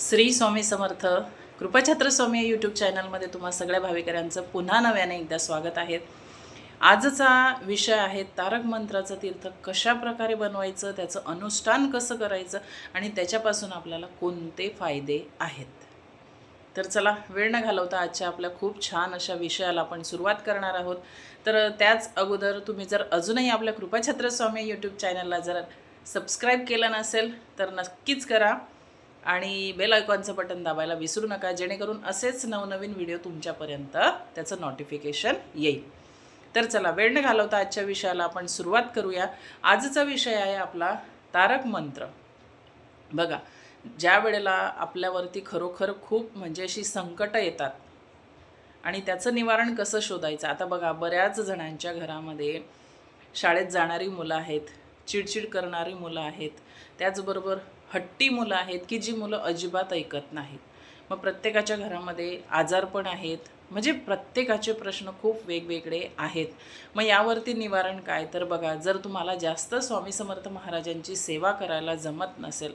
श्री स्वामी समर्थ कृपाछत्र स्वामी YouTube चॅनलमध्ये तुम्हा सगळ्या भाविकऱ्यांचं पुन्हा नव्याने एकदा स्वागत आहे. आजचा विषय आहे तारक मंत्राचं तीर्थ कशा प्रकारे बनवायचं त्याचं अनुष्ठान कसं करायचं आणि त्याच्यापासून आपल्याला कोणते फायदे आहेत? तर चला वेळ न घालवता आजच्या आपल्या खूप छान अशा विषयाला आपण सुरुवात करणार आहोत. तर त्याच अगोदर तुम्ही जर अजूनही आपल्या कृपाछत्र स्वामी यूट्यूब चॅनलला जर सबस्क्राईब केलं नसेल तर नक्कीच करा. आणि बेल आयकॉनचं बटन दाबायला विसरू नका जेणेकरून असेच नवनवीन व्हिडिओ तुमच्यापर्यंत त्याचं नोटिफिकेशन येईल. तर चला वेळ न घालवता आजच्या विषयाला आपण सुरुवात करूया. आजचा विषय आहे आपला तारक मंत्र. बघा ज्या वेळेला आपल्यावरती खरोखर खूप म्हणजे अशी संकटं येतात आणि त्याचं निवारण कसं शोधायचं आता बघा बऱ्याच जणांच्या घरामध्ये शाळेत जाणारी मुलं आहेत चिडचिड करणारी मुलं आहेत त्याचबरोबर हट्टी मुलं आहेत की जी मुलं अजिबात ऐकत नाहीत. मग प्रत्येकाच्या घरामध्ये आजारपण आहेत. म्हणजे प्रत्येकाचे प्रश्न खूप वेगवेगळे आहेत. मग यावरती निवारण काय? तर बघा जर तुम्हाला जास्त स्वामी समर्थ महाराजांची सेवा करायला जमत नसेल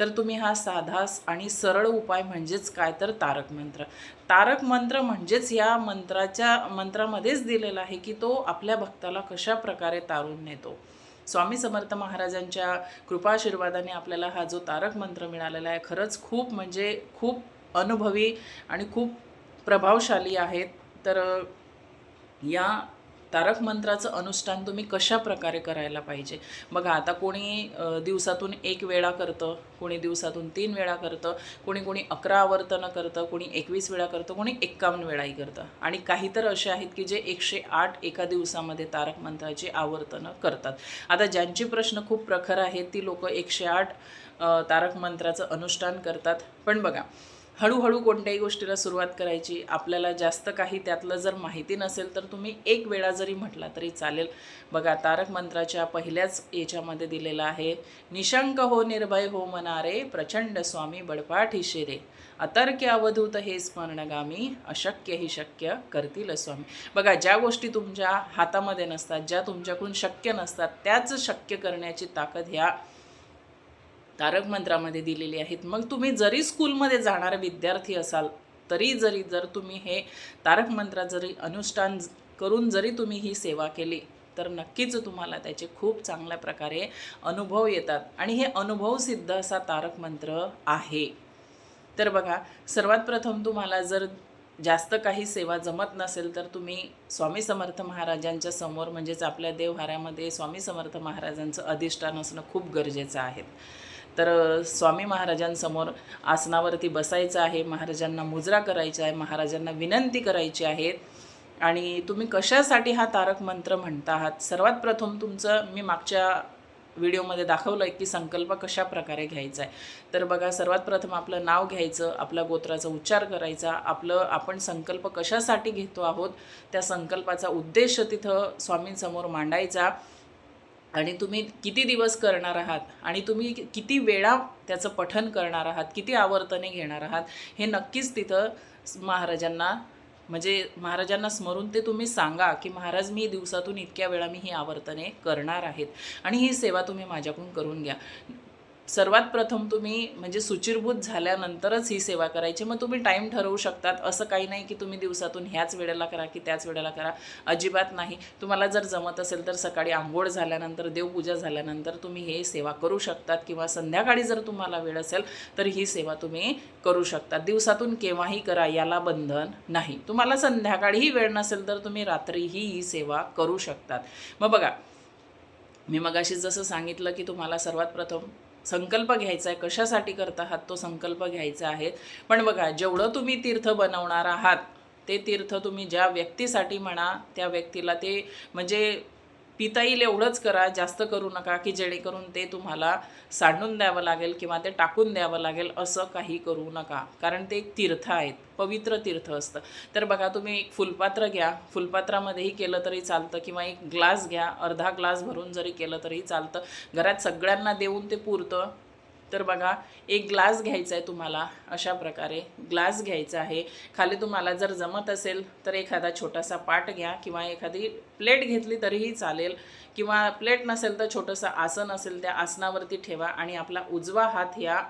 तर तुम्ही हा साधा आणि सरळ उपाय म्हणजेच काय? तर तारक मंत्र. तारक मंत्र म्हणजेच या मंत्राच्या मंत्रामध्येच दिलेला आहे की तो आपल्या भक्ताला कशा प्रकारे तारून नेतो. स्वामी समर्थ महाराजांच्या कृपाशीर्वादाने आपल्याला हा जो तारक मंत्र मिळालेला आहे खरंच खूप म्हणजे खूप अनुभवी आणि खूप प्रभावशाली आहेत. तर या तारक मंत्राचं अनुष्ठान तुम्ही कशा प्रकारे करायला पाहिजे? बघा आता कोणी दिवसातून एक वेळा करतं कोणी दिवसातून तीन वेळा करतं कोणी कोणी अकरा आवर्तनं करतं कोणी एकवीस वेळा करतं कोणी एक्कावन्न वेळाही करतं. आणि काही तर असे आहेत की जे एकशे आठ एका दिवसामध्ये तारक मंत्राची आवर्तनं करतात. आता ज्यांचे प्रश्न खूप प्रखर आहेत ती लोक एकशे आठ तारक मंत्राचं अनुष्ठान करतात. पण बघा हळूहळू कोणत्याही गोष्टीला सुरुवात करायची. आपल्याला जास्त काही त्यातलं जर माहिती नसेल तर तुम्ही एक वेळा जरी म्हटला तरी चालेल. बघा तारक मंत्राच्या पहिल्याच याच्यामध्ये दिलेलं आहे निशंक हो निर्भय हो मनारे प्रचंड स्वामी बडपाठी शिरे. अतर्क्य अवधूत हे स्मरणगामी अशक्य ही शक्य करतील स्वामी. बघा ज्या गोष्टी तुमच्या हातामध्ये नसतात ज्या तुमच्याकडून शक्य नसतात त्याच शक्य करण्याची ताकद ह्या तारक मंत्रामध्ये दिलेली आहेत. मग तुम्ही जरी स्कूलमध्ये जाणारे विद्यार्थी असाल तरी जरी जर तुम्ही हे तारक मंत्र जरी अनुष्ठान करून जरी तुम्ही ही सेवा केली तर नक्कीच तुम्हाला त्याचे खूप चांगल्या प्रकारे अनुभव येतात. आणि हे अनुभव सिद्ध असा तारक मंत्र आहे. तर बघा सर्वात प्रथम तुम्हाला जर जास्त काही सेवा जमत नसेल तर तुम्ही स्वामी समर्थ महाराजांच्या समोर म्हणजेच आपल्या देवहाऱ्यामध्ये स्वामी समर्थ महाराजांचं अधिष्ठान असणं खूप गरजेचं आहे. तर स्वामी महाराजांसमोर आसनावरती बसायचं आहे. महाराजांना मुजरा करायचा आहे. महाराजांना विनंती करायची आहे. आणि तुम्ही कशासाठी हा तारक मंत्र म्हणता आहात? सर्वात प्रथम तुमचं मी मागच्या व्हिडिओमध्ये दाखवलं आहे की संकल्प कशा प्रकारे घ्यायचा आहे. तर बघा सर्वात प्रथम आपलं नाव घ्यायचं आपल्या गोत्राचा उच्चार करायचा आपलं आपण संकल्प कशासाठी घेतो आहोत? त्या संकल्पाचा उद्देश तिथं स्वामींसमोर मांडायचा. आणि तुम्ही किती दिवस करणार आहात? आणि तुम्ही किती वेळा त्याचं पठन करणार आहात? किती आवर्तने घेणार आहात? हे नक्कीच तिथं महाराजांना म्हणजे महाराजांना स्मरून ते तुम्ही सांगा की महाराज मी दिवसातून इतक्या वेळा मी ही आवर्तने करणार आहेत. आणि ही सेवा तुम्ही माझ्याकडून करून घ्या. सर्वात प्रथम तुम्ही म्हणजे सुचिरभूत झाल्यानंतरच ही सेवा करायची. मग तुम्ही टाईम ठरवू शकतात. असं काही नाही की तुम्ही दिवसातून ह्याच वेळेला करा की त्याच वेळेला करा. अजिबात नाही. तुम्हाला जर जमत असेल तर सकाळी आंघोळ झाल्यानंतर देवपूजा झाल्यानंतर तुम्ही हे सेवा करू शकतात किंवा संध्याकाळी जर तुम्हाला वेळ असेल तर ही सेवा तुम्ही करू शकता दिवसातून केव्हाही करा याला बंधन नाही. तुम्हाला संध्याकाळीही वेळ नसेल तर तुम्ही रात्रीही ही सेवा करू शकतात. मग बघा मी मगाशी जसं सांगितलं की तुम्हाला सर्वात प्रथम संकल्प घ्यायचा आहे कशासाठी करत आहात तो संकल्प घ्यायचा आहे. पण बघा जेवढं तुम्ही तीर्थ बनवणार आहात ते तीर्थ तुम्ही ज्या व्यक्तीसाठी म्हणा त्या व्यक्तीला ते म्हणजे पिता येईल एवढंच करा जास्त करू नका की जेणेकरून ते तुम्हाला सांडून द्यावं लागेल किंवा ते टाकून द्यावं लागेल असं काही करू नका. कारण ते एक तीर्थ आहेत पवित्र तीर्थ असतं. तर बघा तुम्ही एक फुलपात्र घ्या. फुलपात्रामध्येही केलं तरी चालतं किंवा एक ग्लास घ्या. अर्धा ग्लास भरून जरी केलं तरी चालतं. घरात सगळ्यांना देऊन ते पुरतं. तर बघा एक ग्लास घ्यायचा आहे तुम्हाला अशा प्रकारे ग्लास घ्यायचा आहे. खाली तुम्हाला जर जमत असेल तर एखादा छोटासा पाट घ्या किंवा एखादी प्लेट घेतली तरीही चालेल. किंवा प्लेट नसेल तर छोटंसं आसन असेल त्या आसनावरती ठेवा आणि आपला उजवा हात ह्या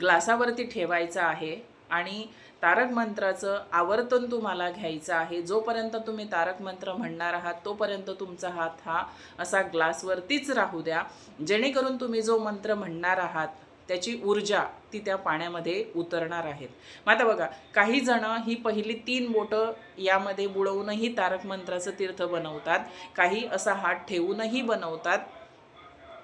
ग्लासावरती ठेवायचा आहे. आणि तारक मंत्राचं आवर्तन तुम्हाला घ्यायचं आहे. जोपर्यंत तुम्ही तारक मंत्र म्हणणार आहात तोपर्यंत तुमचा हात हा असा ग्लासवरतीच राहू द्या. जेणेकरून तुम्ही जो मंत्र म्हणणार आहात त्याची ऊर्जा ती त्या पाण्यामध्ये उतरणार आहेत मग आता बघा काही जण ही पहिली तीन बोटं यामध्ये बुडवूनही तारक मंत्राचं तीर्थ बनवतात. काही असा हात ठेवूनही बनवतात.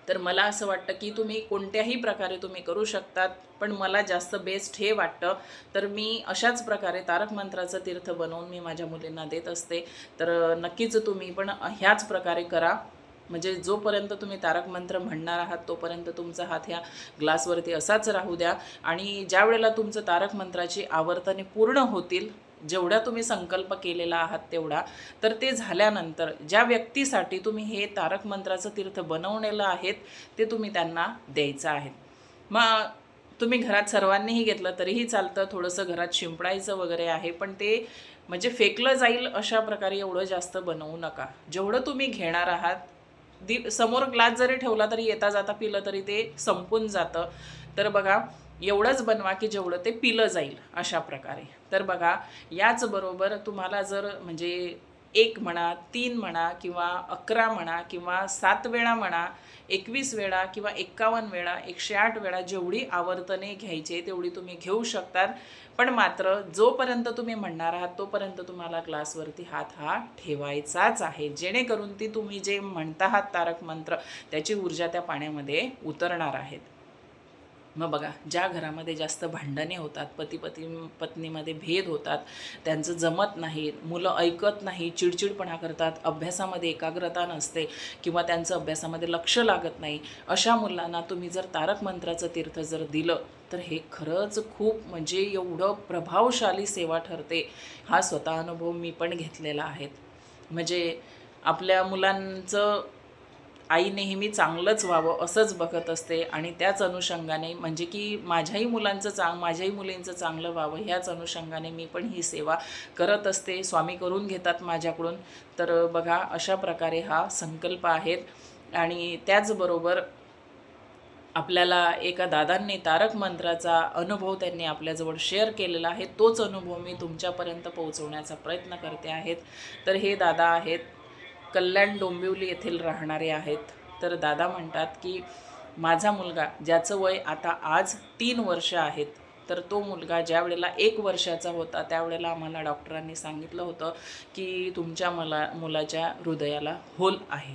तर मला असं वाटतं की तुम्ही कोणत्याही प्रकारे तुम्ही करू शकतात पण मला जास्त बेस्ट हे वाटतं. तर मी अशाच प्रकारे तारक मंत्राचं तीर्थ बनवून मी माझ्या मुलींना देत असते. तर नक्कीच तुम्ही पण ह्याच प्रकारे करा. म्हणजे जोपर्यंत तुम्ही तारक मंत्र म्हणणार आहात तोपर्यंत तुमचा हात ह्या ग्लासवरती असाच राहू द्या. आणि ज्या वेळेला तुमचं तारक मंत्राची आवर्तने पूर्ण होतील जेवढा तुम्ही संकल्प केलेला आहात तेवढा. तर ते झाल्यानंतर ज्या व्यक्तीसाठी तुम्ही हे तारक मंत्राचं तीर्थ बनवलेलं आहेत ते तुम्ही त्यांना द्यायचं आहे. मग तुम्ही घरात सर्वांनीही घेतलं तरीही चालतं थोडंसं घरात शिंपडायचं वगैरे आहे पण ते म्हणजे फेकलं जाईल अशा प्रकारे एवढं जास्त बनवू नका. जेवढं तुम्ही घेणार आहात दि समोर ग्लास जरी ठेवला तरी येता जाता पिलं तरी ते संपून जातं. तर बघा एवढंच बनवा की जेवढं ते पिलं जाईल अशा प्रकारे. तर बघा याचबरोबर तुम्हाला जर म्हणजे एक म्हणा तीन म्हणा किंवा अकरा म्हणा किंवा सात वेळा म्हणा एकवीस वेळा किंवा एक्कावन्न वेळा एकशे आठ वेळा जेवढी आवर्तने घ्यायची तेवढी तुम्ही घेऊ शकतात. पण मात्र जोपर्यंत तुम्ही म्हणणार आहात तोपर्यंत तुम्हाला ग्लासवरती हात हा ठेवायचाच आहे. जेणेकरून ती तुम्ही जे म्हणता आहात तारक मंत्र त्याची ऊर्जा त्या पाण्यामध्ये उतरणार आहेत. मग बघा ज्या घरामध्ये जास्त भांडणे होतात पती पती पत्नीमध्ये भेद होतात त्यांचं जमत नाही मुलं ऐकत नाही चिडचिडपणा करतात अभ्यासामध्ये एकाग्रता नसते किंवा त्यांचं अभ्यासामध्ये लक्ष लागत नाही अशा मुलांना तुम्ही जर तारक मंत्राचं तीर्थ जर दिलं तर हे खरंच खूप म्हणजे एवढं प्रभावशाली सेवा ठरते. हा स्वतः अनुभव मी पण घेतलेला आहे. म्हणजे आपल्या मुलांचं आई नेहमी चांगलंच व्हावं असंच बघत असते आणि त्याच अनुषंगाने म्हणजे की माझ्याही मुलांचं चांग माझ्याही मुलींचं चांगलं व्हावं ह्याच अनुषंगाने मी पण ही सेवा करत असते स्वामी करून घेतात माझ्याकडून. तर बघा अशा प्रकारे हा संकल्प आहेत आणि त्याचबरोबर आपल्याला एका दादांनी तारक मंत्राचा अनुभव त्यांनी आपल्याजवळ शेअर केलेला आहे. तोच अनुभव मी तुमच्यापर्यंत पोहोचवण्याचा प्रयत्न करते आहेत. तर हे दादा आहेत कल्याण डोंबिवली येथील राहणारे आहेत. तर दादा म्हणतात की माझा मुलगा ज्याचं वय आता आज तीन वर्ष आहेत तर तो मुलगा ज्या वेळेला एक वर्षाचा होता त्यावेळेला आम्हाला डॉक्टरांनी सांगितलं होतं की तुमच्या मला मुलाच्या हृदयाला होल आहे.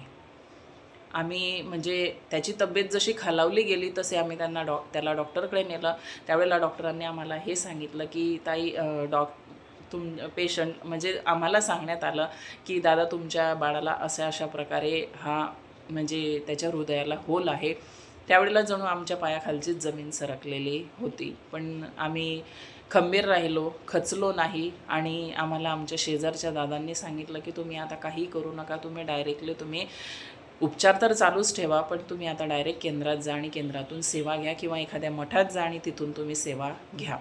आम्ही म्हणजे त्याची तब्येत जशी खालावली गेली तसे आम्ही त्यांना डॉ त्याला डॉक्टरकडे नेलं. त्यावेळेला डॉक्टरांनी आम्हाला हे सांगितलं की ताई डॉक तुम पेशंट म्हणजे आम्हाला सांगण्यात आलं की दादा तुमच्या बाळाला अशा अशा प्रकारे हा म्हणजे त्याच्या हृदयाला होल आहे. त्यावेळेला जणू आमच्या पायाखालचीच जमीन सरकलेली होती. पण आम्ही खंबीर राहिलो खचलो नाही आणि आम्हाला आमच्या शेजारच्या दादांनी सांगितलं की तुम्ही आता काही करू नका तुम्ही डायरेक्टली तुम्ही उपचार तर चालूच ठेवा पण तुम्ही आता डायरेक्ट केंद्रात जा आणि केंद्रातून सेवा घ्या किंवा एखाद्या मठात जा आणि तिथून तुम्ही सेवा घ्या.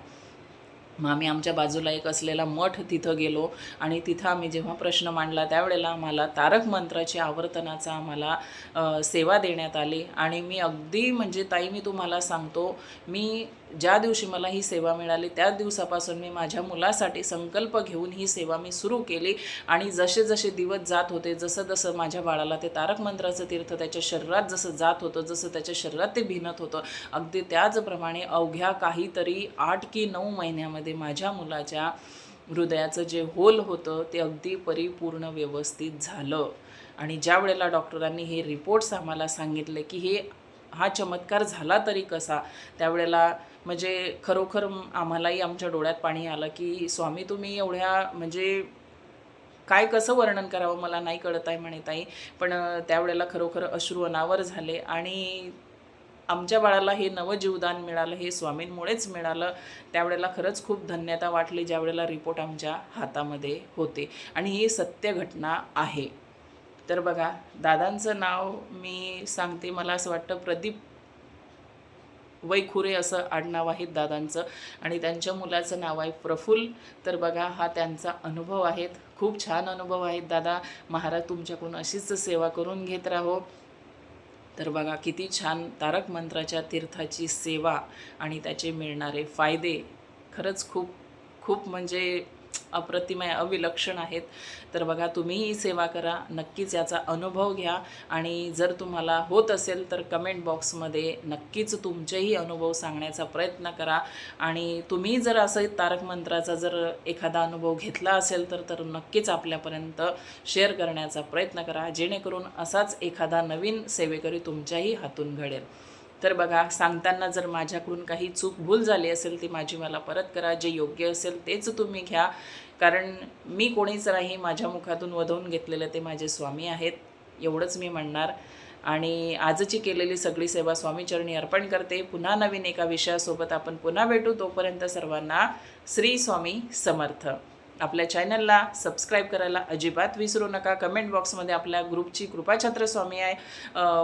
मग आम्ही आमच्या बाजूला एक असलेला मठ तिथं गेलो आणि तिथं आम्ही जेव्हा प्रश्न मांडला त्यावेळेला आम्हाला तारक मंत्राची आवर्तनाचा आम्हाला सेवा देण्यात आली. आणि मी अगदी म्हणजे ताई मी तुम्हाला सांगतो मी ज्या दिवशी मला ही सेवा मिळाली त्याच दिवसापासून मी माझ्या मुलासाठी संकल्प घेऊन ही सेवा मी सुरू केली. आणि जसे जसे दिवस जात होते जसं जसं माझ्या बाळाला ते तारक मंत्राचं तीर्थ त्याच्या शरीरात जसं जात होतं जसं त्याच्या शरीरात ते भिनत होतं अगदी त्याचप्रमाणे अवघ्या काहीतरी आठ की नऊ महिन्यामध्ये माझ्या मुलाच्या हृदयाचं जे होल होतं ते अगदी परिपूर्ण व्यवस्थित झालं. आणि ज्या वेळेला डॉक्टरांनी हे रिपोर्ट्स आम्हाला सांगितले की हे हा चमत्कार झाला तरी कसा त्यावेळेला म्हणजे खरोखर आम्हालाही आमच्या डोळ्यात पाणी आलं की स्वामी तुम्ही एवढ्या म्हणजे काय कसं वर्णन करावं? मला नाही कळत आहे म्हणे ताई पण त्यावेळेला खरोखर अश्रू अनावर झाले आणि आमच्या बाळाला हे नवजीवदान मिळालं हे स्वामींमुळेच मिळालं. त्यावेळेला खरंच खूप धन्यता वाटली ज्यावेळेला रिपोर्ट आमच्या हातामध्ये होते. आणि ही सत्य घटना आहे. तर बघा दादांचं नाव मी सांगते. मला असं वाटतं प्रदीप वैखुरे असं आडनाव आहे दादांचं. आणि त्यांच्या मुलाचं नाव आहे प्रफुल्ल. तर बघा हा त्यांचा अनुभव आहेत खूप छान अनुभव आहेत दादा. महाराज तुमच्याकडून अशीच सेवा करून घेत राहो. तर बघा किती छान तारक मंत्राच्या तीर्थाची सेवा आणि त्याचे मिळणारे फायदे खरंच खूप खूप म्हणजे अप्रतिमय अविलक्षण आहेत. तर बघा तुम्हीही सेवा करा. नक्कीच याचा अनुभव घ्या. आणि जर तुम्हाला होत असेल तर कमेंट बॉक्समध्ये नक्कीच तुमचेही अनुभव सांगण्याचा प्रयत्न करा. आणि तुम्ही जर असं तारक मंत्राचा जर एखादा अनुभव घेतला असेल तर तर नक्कीच आपल्यापर्यंत शेअर करण्याचा प्रयत्न करा. जेणेकरून असाच एखादा नवीन सेवेकरी तुमच्याही हातून घडेल. तर बघा सांगताना जर माझ्याकडून काही चूक भूल झाली असेल ती माझी मला परत करा. जे योग्य असेल तेच तुम्ही घ्या. कारण मी कोणीच नाही माझ्या मुखातून वधवून घेतलेलं ते माझे स्वामी आहेत एवढंच मी म्हणणार. आणि आजची केलेली सगळी सेवा स्वामीचरणी अर्पण करते. पुन्हा नवीन एका विषयासोबत आपण पुन्हा भेटू. तोपर्यंत सर्वांना श्री स्वामी समर्थ. आपल्या चॅनलला सबस्क्राईब करायला अजिबात विसरू नका. कमेंट बॉक्समध्ये आपल्या ग्रुपची कृपाछत्र स्वामी आहे.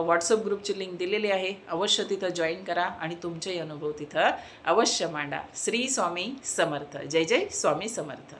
व्हॉट्सअप ग्रुपची लिंक दिलेली आहे. अवश्य तिथं जॉईन करा आणि तुमचेही अनुभव तिथं अवश्य मांडा. श्री स्वामी समर्थ. जय जय स्वामी समर्थ.